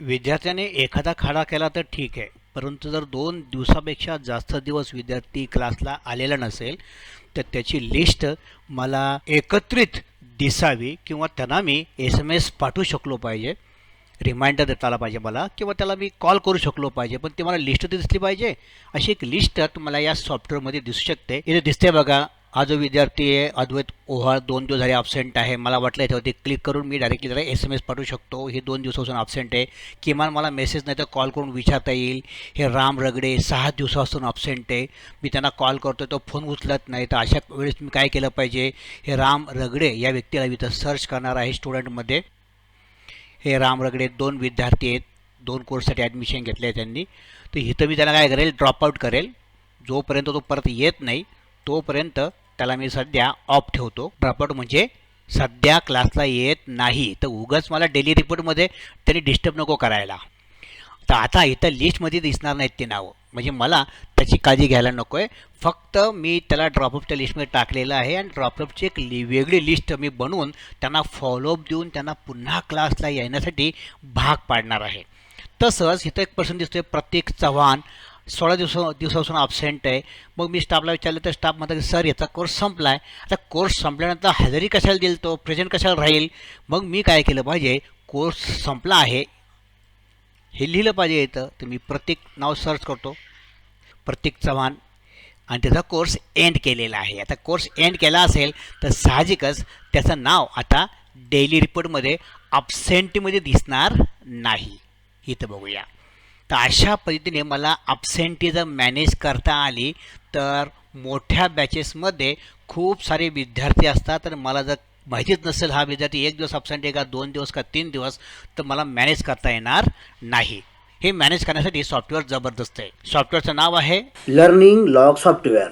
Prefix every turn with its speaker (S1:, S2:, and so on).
S1: विद्यार्थ्याने एखादा खाडा केला तर ठीक आहे. परंतु जर दोन दिवसापेक्षा जास्त दिवस विद्यार्थी क्लासला आलेला नसेल तर त्याची लिस्ट मला एकत्रित दिसावी किंवा त्यांना मी एस एम एस पाठवू शकलो पाहिजे रिमाइंडर देता आला पाहिजे मला किंवा त्याला मी कॉल करू शकलो पाहिजे पण ती मला लिस्ट दिसली पाहिजे. अशी एक लिस्ट तुम्हाला या सॉफ्टवेअरमध्ये दिसू शकते. इथे दिसते बघा हा जो विद्यार्थी आहे अद्वैत ओहाळ दोन दिवस झाले अब्सेंट आहे. मला वाटलं याच्यावरती क्लिक करून मी डायरेक्टली त्याला एस एम एस पाठवू शकतो. हे दोन दिवसापासून अब्सेंट आहे. किमान मला मेसेज नाही तर कॉल करून विचारता येईल. हे राम रगडे सहा दिवसापासून अब्सेंट आहे. मी त्यांना कॉल करतो तो फोन उचलत नाही. तर अशा वेळेस मी काय केलं पाहिजे? हे राम रगडे या व्यक्तीला मी तर सर्च करणार आहे स्टुडंटमध्ये हे राम रगडे दोन विद्यार्थी आहेत. दोन कोर्ससाठी ॲडमिशन घेतलं आहे त्यांनी. तर इथं मी त्याला काय करेल? ड्रॉपआउट करेल. जोपर्यंत तो परत येत नाही तोपर्यंत त्याला मी सध्या ऑफ ठेवतो. ड्रॉपआउट म्हणजे सध्या क्लासला येत नाही. तर उगाच मला डेली रिपोर्टमध्ये त्यांनी डिस्टर्ब नको करायला. तर आता इथं लिस्टमध्ये दिसणार नाहीत ते नावं. म्हणजे मला त्याची काळजी घ्यायला नको आहे फक्त मी त्याला ड्रॉपअपच्या लिस्टमध्ये टाकलेलं आहे आणि ड्रॉपअपची एक लि वेगळी लिस्ट मी बनवून त्यांना फॉलोअप देऊन त्यांना पुन्हा क्लासला येण्यासाठी भाग पाडणार आहे. तसंच इथं एक पर्सन दिसतोय. प्रत्येक चव्हाण सोळा दिवसा दिवसापासून अब्सेंट आहे. मग मी स्टाफला विचारलं तर स्टाफ म्हणतात की सर याचा कोर्स संपला आहे आता कोर्स संपल्यानंतर हजेरी कशाला देईल तो प्रेझेंट कशाला राहील? मग मी काय केलं पाहिजे? कोर्स संपला आहे. हे लिहिलं पाहिजे इथं. तर मी प्रत्येक नाव सर्च करतो. प्रतीक चव्हाण. आणि त्याचा कोर्स एंड केलेला आहे. आता कोर्स एंड केला असेल तर साहजिकच त्याचं नाव आता डेली रिपोर्टमध्ये अब्सेंटीमध्ये दिसणार नाही. इथं बघूया. तर अशा पद्धतीने मला अब्सेंटी जर मॅनेज करता आली तर मोठ्या बॅचेसमध्ये खूप सारे विद्यार्थी असतात. तर मला जर माहितीच नसेल हा विद्यार्थी एक दिवस अब्सेंट आहे का दोन दिवस का तीन दिवस तर मला मॅनेज करता येणार नाही. हे मॅनेज करण्यासाठी सॉफ्टवेअर जबरदस्त आहे. सॉफ्टवेअरचं नाव आहे
S2: लर्निंग लॉग सॉफ्टवेअर